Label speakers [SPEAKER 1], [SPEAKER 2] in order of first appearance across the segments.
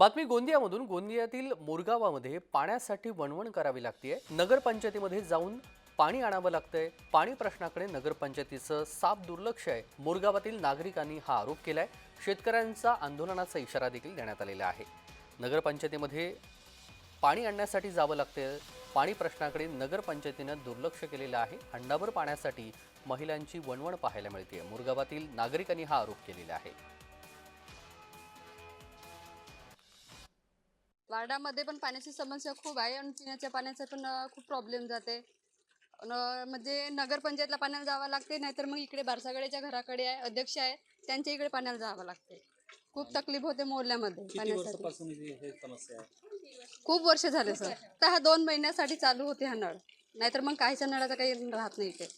[SPEAKER 1] बातमी गोंदियामधून. गोंदियातील मोरगावामध्ये पाण्यासाठी वणवण करावी लागते नगरपंचायतीमध्ये जाऊन पाणी आणावं लागतंय. पाणी प्रश्नाकडे नगरपंचायतीचं साफ दुर्लक्ष आहे. मोरगावातील नागरिकांनी हा आरोप केलाय. शेतकऱ्यांचा आंदोलनाचा इशारा देखील देण्यात आलेला आहे. नगरपंचायतीमध्ये पाणी आणण्यासाठी जावं लागतंय. पाणी प्रश्नाकडे नगरपंचायतीनं दुर्लक्ष केलेलं आहे. हंडाभर पाण्यासाठी महिलांची वणवण पाहायला मिळते मुरगावातील नागरिकांनी हा आरोप केलेला आहे.
[SPEAKER 2] वार्डामध्ये पण पाण्याची समस्या खूप आहे आणि पिण्याच्या पाण्याचा पण खूप प्रॉब्लेम जाते. म्हणजे नगरपंचायतला पाण्याला जावं लागते नाहीतर मग इकडे बारसागड्याच्या घराकडे आहे अध्यक्ष आहे त्यांच्या इकडे पाण्याला जावं लागते. खूप तकलीफ होते मोहल्ल्यामध्ये पाण्यासाठी. खूप वर्ष झाले सर. तर हा दोन महिन्यासाठी चालू होते हा नळ. नाहीतर मग काहीच्या नळाचा काही राहत नाही इथे.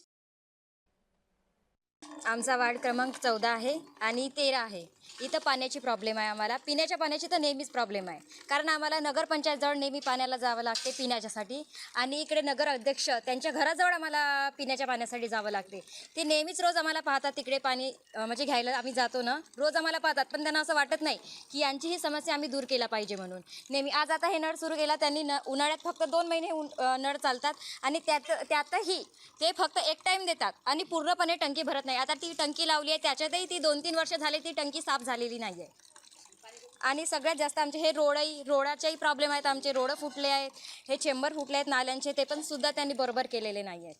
[SPEAKER 3] आमचा वार्ड क्रमांक चौदा आहे आणि तेरा आहे. इथं पाण्याची प्रॉब्लेम आहे आम्हाला. पिण्याच्या पाण्याची तर नेहमीच प्रॉब्लेम आहे. कारण आम्हाला नगरपंचायतजवळ नेहमी पाण्याला जावं लागते पिण्याच्यासाठी. आणि इकडे नगर अध्यक्ष त्यांच्या घराजवळ आम्हाला पिण्याच्या पाण्यासाठी जावं लागते. ते नेहमीच रोज आम्हाला पाहतात तिकडे पाणी म्हणजे घ्यायला आम्ही जातो ना रोज आम्हाला पाहतात. पण त्यांना असं वाटत नाही की यांची ही समस्या आम्ही दूर केला पाहिजे म्हणून. नेहमी आज आता हे नळ सुरू केला त्यांनी न उन्हाळ्यात फक्त दोन महिने उन- नळ चालतात आणि त्यात त्यातही ते फक्त एक टाईम देतात आणि पूर्णपणे टंकी भरत नाही नाही. आता ती टंकी लावली आहे त्याच्यातही ती दोन तीन वर्ष झाली ती टंकी साफ झालेली नाही आहे आणि सगळ्यात जास्त आमचे हे रोडही रोडाचेही प्रॉब्लेम आहेत. आमचे रोडं फुटले आहेत हे चेंबर फुटले आहेत नाल्यांचे ते पण सुद्धा त्यांनी बरोबर केलेले नाही आहेत